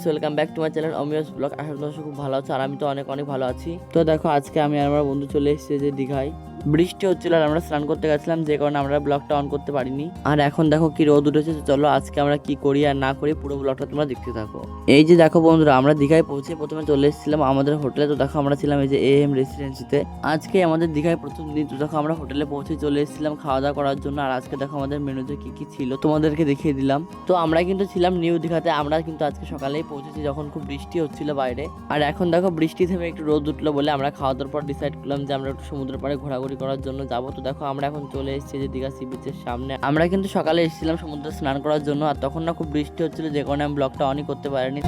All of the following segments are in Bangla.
Guys welcome back to my channel Amiyo's vlog আশা করি খুব ভালো আছো, আর আমি তো অনেক অনেক ভালো আছি। তো দেখো, আজকে আমি আর আমার বন্ধু চলে এসেছি যে দীঘায়। বৃষ্টি হচ্ছিল আর আমরা স্নান করতে গেছিলাম, যে কারণে আমরা ব্লগটা অন করতে পারিনি। আর এখন দেখো কি রোদ উঠেছে চলো আজকে আমরা কি করি আর না করি পুরো ব্লগটা তোমরা দেখতে থাকো। এই যে দেখো বন্ধুরা, আমরা দীঘায় পৌঁছে প্রথমে চলে এসেছিলাম আমাদের হোটেলে। তো দেখো আমরা ছিলাম এই যে এ এম রেসিডেন্সিতে আজকে আমাদের দীঘায় প্রথম দিন, তো দেখো আমরা হোটেলে পৌঁছে চলে এসেছিলাম খাওয়া দাওয়া করার জন্য। আর আজকে দেখো আমাদের মেনুতে কি কি ছিল তোমাদেরকে দেখিয়ে দিলাম। তো আমরা কিন্তু ছিলাম নিউ দীঘাতে, আমরা কিন্তু আজকে সকালেই পৌঁছেছি যখন খুব বৃষ্টি হচ্ছিল বাইরে। আর এখন দেখো বৃষ্টি থেমে একটু রোদ উঠল বলে আমরা খাওয়া দাওয়ার পর ডিসাইড করলাম যে আমরা একটু সমুদ্রের পাড়ে ঘোরাঘুরি করার জন্য যাব। তো দেখো, আমরা এখন চলে এসেছি যে দীঘা সি বিচের সামনে। আমরা কিন্তু সকালে এসেছিলাম সমুদ্রে স্নান করার জন্য, আর তখন না খুব বৃষ্টি হচ্ছিল, যে কারণে আমি ব্লগটা অনই করতে পারিনি।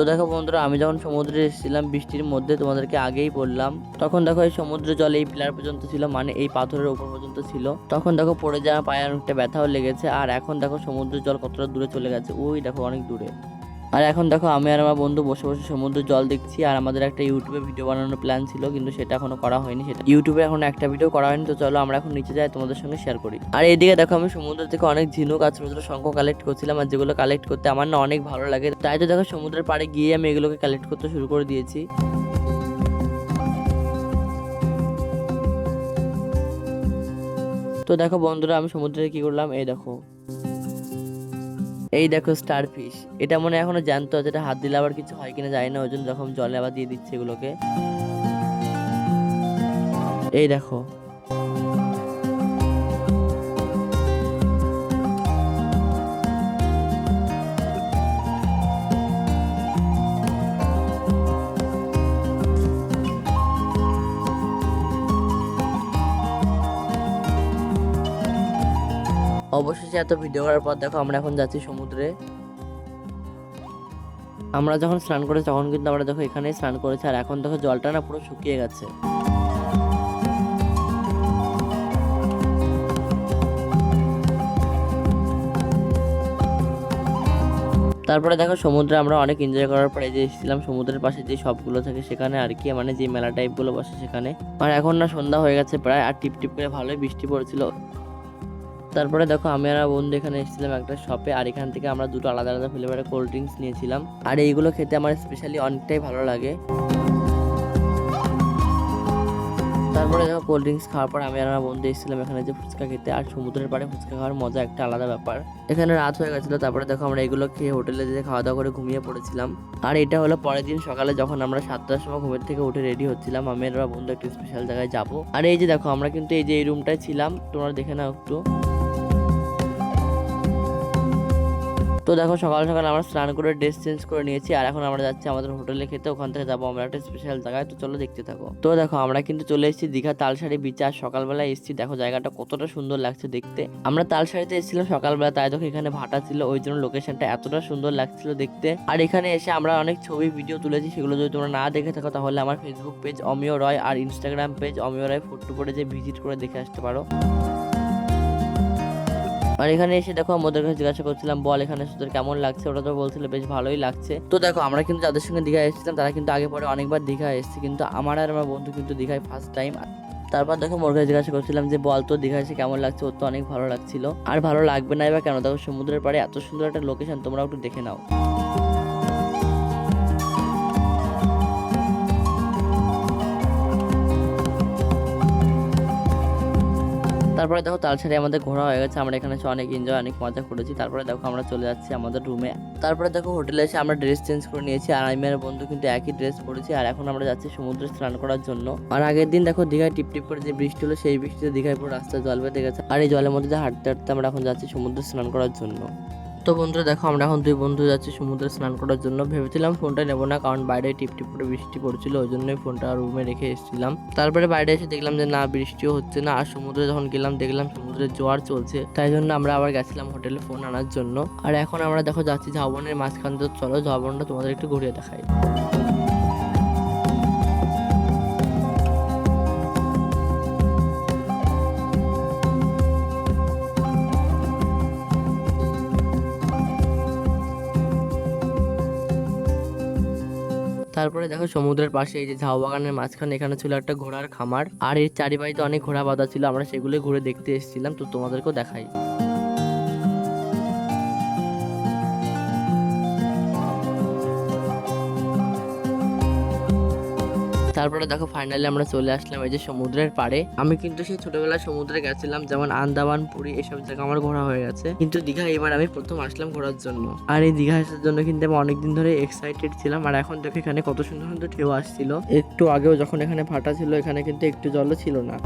তো দেখো বন্ধুরা, আমি যখন সমুদ্রে এসেছিলাম বৃষ্টির মধ্যে, তোমাদেরকে আগেই বললাম। তখন দেখো এই সমুদ্র জল এই পিলার পর্যন্ত ছিল মানে এই পাথরের উপর পর্যন্ত ছিল। তখন দেখো পড়ে যাওয়া পায়ে অনেকটা ব্যথাও লেগেছে, আর এখন দেখো সমুদ্রের জল কতটা দূরে চলে গেছে। ওই দেখো অনেক দূরে। আর এখন দেখো, আমি আর আমার বন্ধু বসে বসে সমুদ্র জল দেখছি, আর আমাদের একটা ইউটিউবে ভিডিও বানানোর প্ল্যান ছিল, কিন্তু সেটা এখনও করা হয়নি, সেটা ইউটিউবে এখন একটা ভিডিও করা হয়নি, তো চলো আমরা এখন নিচে যাই, তোমাদের সঙ্গে শেয়ার করি। আর এদিকে দেখো, আমি সমুদ্র থেকে অনেক ঝিনুক আর ছোট ছোট শঙ্খ কালেক্ট করছিলাম, আর যেগুলো কালেক্ট করতে আমার না অনেক ভালো লাগে। তাই তো দেখো, সমুদ্রের পাড়ে গিয়ে আমি এগুলোকে কালেক্ট করতে শুরু করে দিয়েছি। তো দেখো বন্ধুরা, আমি সমুদ্রে কি করলাম? এই দেখো। এই দেখো স্টার ফিশ এটা মনে এখনও জানতো যেটা হাত দিলে আবার কিছু হয় কিনা জানি না, ওই জন্য যখন জলে আবার দিয়ে দিচ্ছে এগুলোকে। এই দেখো এত ভিডিও করার পর দেখো আমরা এখন যাচ্ছি সমুদ্রে। আমরা যখন স্নান করেছি তখন কিন্তু আমরা দেখো এখানেই স্নান করেছি, আর এখন দেখো জলটা না পুরো শুকিয়ে গেছে। তারপরে দেখো সমুদ্রে আমরা অনেক এনজয় করার পরে যে এসেছিলাম, সমুদ্রের পাশে যে সবগুলো থাকে সেখানে আর কি মানে যে মেলা টাইপগুলো বসে সেখানে। আর এখন না সন্ধ্যা হয়ে গেছে প্রায়, আর টিপ টিপ করে ভালোই বৃষ্টি পড়েছিল। তারপরে দেখো আমি আর বন্ধু এখানে এসেছিলাম একটা শপে আর এখান থেকে আমরা দুটো আলাদা আলাদা ফ্লেভারের কোল্ড ড্রিঙ্কস নিয়েছিলাম। আর এইগুলো খেতে আমার স্পেশালি অনেকটাই ভালো লাগে। তারপরে দেখো কোল্ড ড্রিঙ্কস খাওয়ার পর আমি আর আমার বন্ধু এসেছিলাম এখানে যে ফুচকা খেতে, আর সমুদ্রের পাড়ে ফুচকা খাওয়ার মজা একটা আলাদা ব্যাপার। এখানে রাত হয়ে গেছিল, তারপরে দেখো আমরা এগুলো খেয়ে হোটেলে যেয়ে খাওয়া দাওয়া করে ঘুমিয়ে পড়েছিলাম। আর এটা হলো পরের দিন সকালে যখন আমরা সাতটার সময় ঘুমের থেকে উঠে রেডি হচ্ছিলাম, আমি আর আমার বন্ধু একটা স্পেশাল জায়গায় যাব। আর এই যে দেখো, আমরা কিন্তু এই যে এই রুমটায় ছিলাম, তোমরা দেখে নাও একটু। তো দেখো সকাল সকাল আমরা স্নান করে ড্রেস চেঞ্জ করে নিয়েছি, আর এখন আমরা যাচ্ছি আমাদের হোটেলে খেতে, ওখান থেকে যাব আমরা একটা স্পেশাল জায়গায়, তো চলো দেখতে থাকো। তো দেখো আমরা কিন্তু চলে এসেছি দীঘা তালসারি বিচে আর সকালবেলায় এসেছি, দেখো জায়গাটা কতটা সুন্দর লাগছে দেখতে। আমরা তালসারিতে এসেছিলাম সকালবেলা, তাই দেখো এখানে ভাটা ছিল, ওই জন্য লোকেশনটা এতটা সুন্দর লাগছিল দেখতে। আর এখানে এসে আমরা অনেক ছবি ভিডিও তুলেছি, সেগুলো যদি তোমরা না দেখে থাকো, তাহলে আমার ফেসবুক পেজ অমিয় রয়, আর Instagram page Amiyo Roy photo করে যে ভিজিট করে দেখে আসতে পারো। আর এখানে এসে দেখো আমাদের কাছে জিজ্ঞাসা করছিলাম, বল এখানে তোদের কেমন লাগছে? ওরা তো বলছিল, বেশ ভালোই লাগছে। তো দেখো, আমরা কিন্তু যাদের সঙ্গে দীঘা এসেছিলাম, তারা কিন্তু আগে পরে অনেকবার দীঘা এসেছে। কিন্তু আমার আর আমার বন্ধু কিন্তু দীঘায় ফার্স্ট টাইম তারপর দেখো মোর কাছে জিজ্ঞাসা করছিলাম যে, বল তো দীঘা এসে কেমন লাগছে? ওর তো অনেক ভালো লাগছিল। আর ভালো লাগবে না এবার কেন দেখো, সমুদ্রের পাড়ে এত সুন্দর একটা লোকেশন তোমরা একটু দেখে নাও। তারপরে দেখো তালসারি আমাদের ঘোরা হয়ে গেছে, আমরা এখানে এসে অনেক এনজয় অনেক মজা করেছি। তারপরে দেখো আমরা চলে যাচ্ছি আমাদের রুমে তারপরে দেখো হোটেলে এসে আমরা ড্রেস চেঞ্জ করে নিয়েছি, আর আমি আর বন্ধু কিন্তু একই ড্রেস পরেছি, আর এখন আমরা যাচ্ছি সমুদ্রে স্নান করার জন্য। আর আগের দিন দেখো দীঘায় টিপ টিপ করে যে বৃষ্টি হলো, সেই বৃষ্টিতে দীঘায় পুরো রাস্তায় জল বেঁধে গেছে। আর এই জলের মধ্যে হাঁটতে হাঁটতে আমরা এখন যাচ্ছি সমুদ্রে স্নান করার জন্য। তো বন্ধুরা, দেখো, আমরা এখন দুই বন্ধু যাচ্ছি সমুদ্রে স্নান করার জন্য। ভেবেছিলাম ফোনটা নেব না, কারণ বাইরে টিপ টিপ করে বৃষ্টি পড়ছিল, ওই জন্যই ফোনটা রুমে রেখে এসেছিলাম। তারপরে বাইরে এসে দেখলাম যে, না, বৃষ্টিও হচ্ছে না। আর সমুদ্রে যখন গেলাম, দেখলাম সমুদ্রের জোয়ার চলছে। তাই জন্য আমরা আবার গেছিলাম হোটেলে ফোন আনার জন্য। আর এখন আমরা, দেখো, যাচ্ছি ঝাবনের মাঝখান চলো ঝাবনটা তোমাদের একটু ঘুরিয়ে দেখাই। তারপরে দেখো সমুদ্রের পাশে এই যে ঝাউ বাগানের মাঝখানে এখানে ছিল একটা ঘোড়ার খামার। আর এর চারিপাশে অনেক ঘোড়া বাঁধা ছিল, আমরা সেগুলো ঘুরে দেখতে এসেছিলাম, তো তোমাদেরকেও দেখাই। তারপরে দেখো ফাইনালি আমরা চলে আসলাম এই যে সমুদ্রের পাড়ে। আমি কিন্তু সেই ছোটবেলায় সমুদ্রে গেছিলাম, যেমন আন্দামান, পুরী, এসব জায়গা আমার ঘোরা হয়ে গেছে। কিন্তু দীঘা এবার আমি প্রথম আসলাম ঘোরার জন্য। আর এই দীঘা আসার জন্য কিন্তু আমি অনেকদিন ধরে এক্সাইটেড ছিলাম, আর এখন দেখো এখানে কত সুন্দর সুন্দর ঢেউ আসছিল। একটু আগেও যখন এখানে ফাটা ছিল, এখানে কিন্তু একটু জলও ছিল না।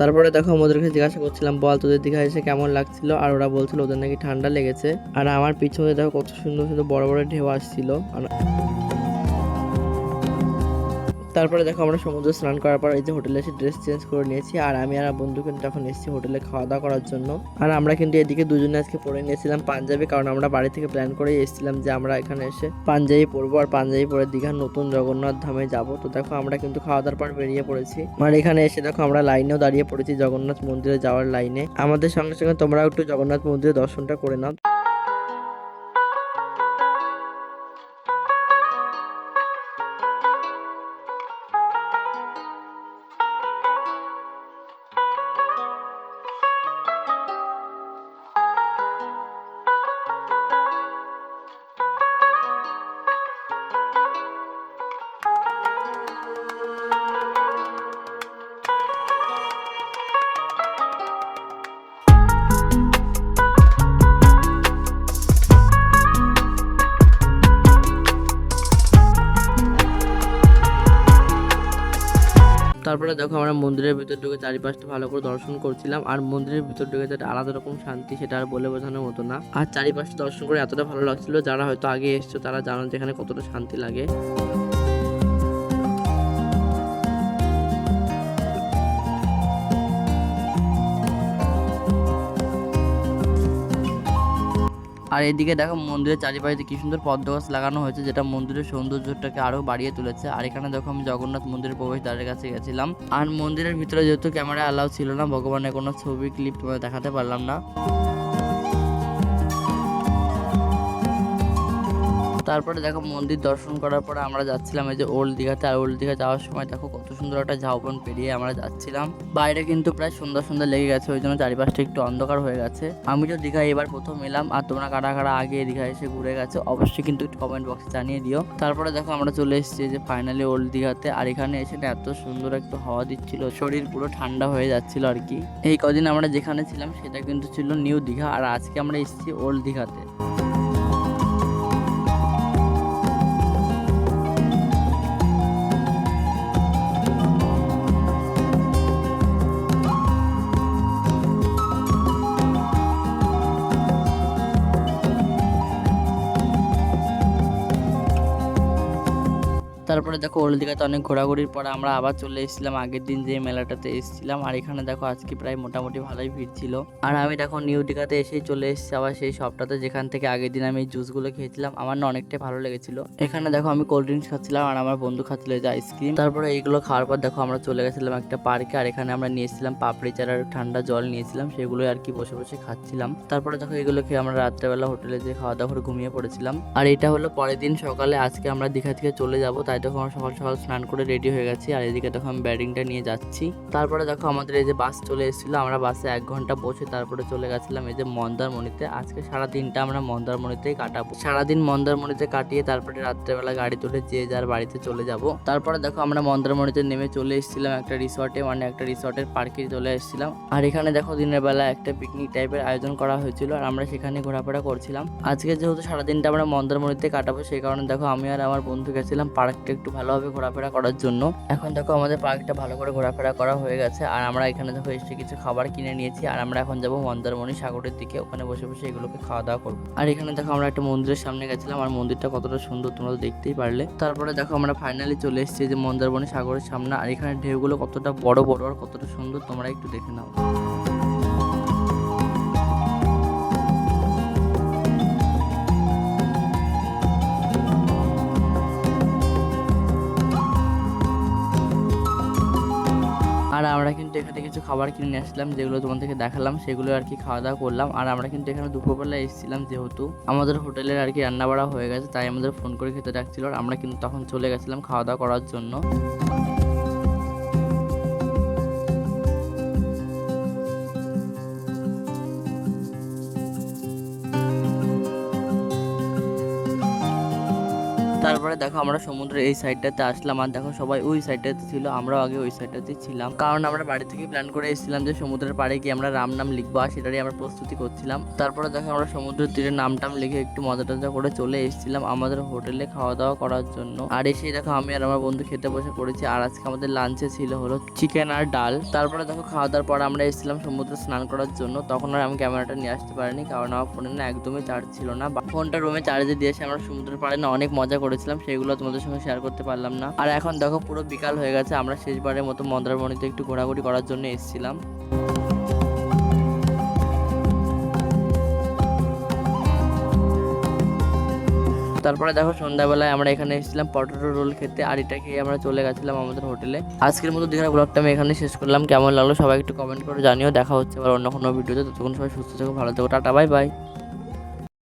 তারপরে দেখো ওদেরকে জিজ্ঞাসা করছিলাম, বল, তোদের দীঘা এসে কেমন লাগছিল? আর ওরা বলছিল, ওদের নাকি ঠান্ডা লেগেছে। আর আমার পিছনে দেখো কত সুন্দর সুন্দর বড় বড় ঢেউ আসছিল। আর তারপরে দেখো আমরা সমুদ্রে স্নান করার পর এই যে হোটেলে এসে ড্রেস চেঞ্জ করে নিয়েছি, আর আমি আর বন্ধু কিন্তু এখন এসেছি হোটেলে খাওয়া দাওয়া করার জন্য। আর আমরা কিন্তু এদিকে দুজনে আজকে পরে নিয়েছিলাম পাঞ্জাবি, কারণ আমরা বাড়ি থেকে প্ল্যান করেই এসেছিলাম যে আমরা এখানে এসে পাঞ্জাবি পরবো, আর পাঞ্জাবি পরে দীঘার নতুন জগন্নাথ ধামে যাব। তো দেখো আমরা কিন্তু খাওয়া দাওয়ার পর বেরিয়ে পড়েছি। আর এখানে এসে দেখো আমরা লাইনেও দাঁড়িয়ে পড়েছি জগন্নাথ মন্দিরে যাওয়ার লাইনে। আমাদের সঙ্গে সঙ্গে তোমরাও একটু জগন্নাথ মন্দিরে দর্শনটা করে নাও। দেখো আমরা মন্দিরের ভিতর ঢুকে চারিপাশটা ভালো করে দর্শন করছিলাম, আর মন্দিরের ভিতর ঢুকে যেটা আলাদা রকম শান্তি সেটা আর বলে বোঝানোর মতো না। আর চারিপাশটা দর্শন করে এতটা ভালো লাগছিল, যারা হয়তো আগে এসছো তারা জানো যেখানে কতটা শান্তি লাগে। আর এদিকে দেখো মন্দিরের চারিপাশে কি সুন্দর পদ্ম গাছ লাগানো হয়েছে, যেটা মন্দিরের সৌন্দর্যটাকে আরও বাড়িয়ে তুলেছে। আর এখানে দেখো আমি জগন্নাথ মন্দিরের প্রবেশ দ্বারের কাছে গেছিলাম। আর মন্দিরের ভিতরে যেহেতু ক্যামেরা অ্যালাউ ছিল না, ভগবানের কোনো ছবি, ক্লিপ তোমাদের দেখাতে পারলাম না। তারপরে দেখো মন্দির দর্শন করার পরে আমরা যাচ্ছিলাম এই যে ওল্ড দীঘাতে। আর ওল্ড দীঘা যাওয়ার সময় দেখো কত সুন্দর একটা ঝাউবন পেরিয়ে আমরা যাচ্ছিলাম। বাইরে কিন্তু প্রায় সুন্দর সুন্দর লেগে গেছে, ওই জন্য চারিপাশটা একটু অন্ধকার হয়ে গেছে। আমি তো দীঘা এবার প্রথম এলাম, আর তোমরা কারা কারা আগে দীঘা এসে ঘুরে গেছে অবশ্যই কিন্তু একটু কমেন্ট বক্সে জানিয়ে দিও। তারপরে দেখো আমরা চলে এসেছি যে ফাইনালি ওল্ড দীঘাতে, আর এখানে এসে না এত সুন্দর একটু হাওয়া দিচ্ছিল, শরীর পুরো ঠান্ডা হয়ে যাচ্ছিল আর কি। এই কদিন আমরা যেখানে ছিলাম সেটা কিন্তু ছিল নিউ দীঘা, আর আজকে আমরা এসেছি ওল্ড দীঘাতে। তারপরে দেখো ওল্ড দীঘাতে অনেক ঘোরাঘুরির পরে আমরা আবার চলে এসেছিলাম আগের দিন যে মেলাটাতে এসেছিলাম। আর এখানে দেখো আজকে প্রায় মোটামুটি ভালোই ভিড় ছিল। আর আমি দেখো নিউ দীঘাতে এসেই চলে এসেছি। আবার সেই শপটাতে যেখান থেকে আগের দিন আমি জুসগুলো খেয়েছিলাম, আমার না অনেকটাই ভালো লেগেছিল। এখানে দেখো আমি কোল্ড ড্রিঙ্কস খাচ্ছিলাম আর আমার বন্ধু খাচ্ছিল যে আইসক্রিম তারপরে এইগুলো খাওয়ার পর দেখো আমরা চলে গেছিলাম একটা পার্কে আর এখানে আমরা নিয়েছিলাম পাপড়ি চার আর ঠান্ডা জল নিয়েছিলাম সেগুলো আর কি বসে বসে খাচ্ছিলাম। তারপরে দেখো এগুলো খেয়ে আমরা রাত্রেবেলা হোটেলে যে খাওয়া দাওয়া করে ঘুমিয়ে পড়েছিলাম। আর এটা হলো পরের দিন সকালে আজকে আমরা দীঘা থেকে চলে যাব, তাই দেখো সকাল সকাল স্নান করে রেডি হয়ে গেছি, আর এদিকে দেখো আমি ব্যাটিংটা নিয়ে যাচ্ছি। তারপরে দেখো আমাদের এই যে বাস চলে এসেছিল, আমরা বাসে এক ঘণ্টা বসে তারপরে চলে গেছিলাম এই যে মন্দারমণিতে। আজকে সারা দিনটা আমরা মন্দারমণিতেই কাটাবো। সারাদিন মন্দারমণিতে কাটিয়ে তারপরে রাত্রেবেলা গাড়ি তুলে যে যার বাড়িতে চলে যাব। তারপরে দেখো আমরা মন্দারমণিতে নেমে চলে এসেছিলাম একটা রিসর্টে মানে একটা রিসর্টের পার্কে চলে এসেছিলাম। আর এখানে দেখো দিনের বেলা একটা পিকনিক টাইপের আয়োজন করা হয়েছিল, আর আমরা সেখানে ঘোরাফেরা করছিলাম। আজকে যেহেতু সারাদিনটা আমরা মন্দারমণিতে কাটাবো, সেই কারণে দেখো আমি আর আমার বন্ধু গেছিলাম পার্কটা একটু ভালোভাবে ঘোরাফেরা করার জন্য। এখন দেখো আমাদের পার্কটা ভালো করে ঘোরাফেরা করা হয়ে গেছে। আর আমরা এখানে দেখো এসে কিছু খাবার কিনে নিয়েছি। আর আমরা এখন যাব মন্দারমণি সাগরের দিকে। ওখানে বসে বসে এগুলোকে খাওয়া দাওয়া করব। আর এখানে দেখো আমরা একটা মন্দিরের সামনে গেছিলাম। আর মন্দিরটা কতটা সুন্দর তোমরা দেখতেই পারলে। তারপরে দেখো আমরা ফাইনালি চলে এসেছি যে মন্দারমণি সাগরের সামনে। আর এখানে ঢেউগুলো কতটা বড় বড় আর কতটা সুন্দর তোমরা একটু দেখে নাও। আর আমরা কিন্তু এখানে কিছু খাবার কিনে আসলাম যেগুলো তোমাদেরকে দেখালাম, সেগুলো আর কি খাওয়া দাওয়া করলাম। আর আমরা কিন্তু এখানে দুপুরবেলা এসেছিলাম যেহেতু। আমাদের হোটেলের আর কি রান্না বাড়া হয়ে গেছে, তাই আমাদের ফোন করে খেতে ডাকছিল। আর আমরা কিন্তু তখন চলে গেছিলাম খাওয়া দাওয়া করার জন্য। তারপরে দেখো আমরা সমুদ্রের এই সাইডটাতে আসলাম, আর দেখো সবাই ওই সাইডটাতে ছিল, আমরাও আগে ওই সাইডটাতে ছিলাম। কারণ আমরা বাড়ি থেকে প্ল্যান করে এসেছিলাম যে সমুদ্রের পাড়ে গিয়ে আমরা রাম নাম লিখব, আর সেটারই আমরা প্রস্তুতি করছিলাম। তারপরে দেখো আমরা সমুদ্রের তীরে নাম টাম লিখে একটু মজা টজা করে চলে এসেছিলাম আমাদের হোটেলে খাওয়া দাওয়া করার জন্য। আর এসে দেখো আমি আর আমার বন্ধু খেতে বসে পড়েছি, আর আজকে আমাদের লাঞ্চে ছিল হলো চিকেন আর ডাল। তারপরে দেখো খাওয়া দাওয়ার পর আমরা এসেছিলাম সমুদ্রে স্নান করার জন্য, তখন আর আমি ক্যামেরাটা নিয়ে আসতে পারিনি, কারণ আমার ফোনে না একদমই চার্জ ছিল না। ফোনটা রুমে চার্জে দিয়ে এসে আমরা সমুদ্রের পাড়ে না অনেক মজা করেছিলাম। সেগুলো তোমাদের সঙ্গে শেয়ার করতে পারলাম না। আর এখন দেখো পুরো বিকাল হয়ে গেছে, আমরা শেষবারের মতো মন্দারমণিতে একটু ঘোরাঘুরি করার জন্য এসেছিলাম। তারপরে দেখো সন্ধ্যাবেলায় আমরা এখানে এসেছিলাম পটেটো রোল খেতে, আর এটা খেয়ে আমরা চলে গেছিলাম আমাদের হোটেলে। আজকের মতো দীঘার ব্লগটা আমি এখানে শেষ করলাম। কেমন লাগল সবাই একটু কমেন্ট করে জানিও। দেখা হচ্ছে আবার অন্য কোনো ভিডিওতে ততক্ষণ সবাই সুস্থ থেকো, ভালো থেকো। Tata bye bye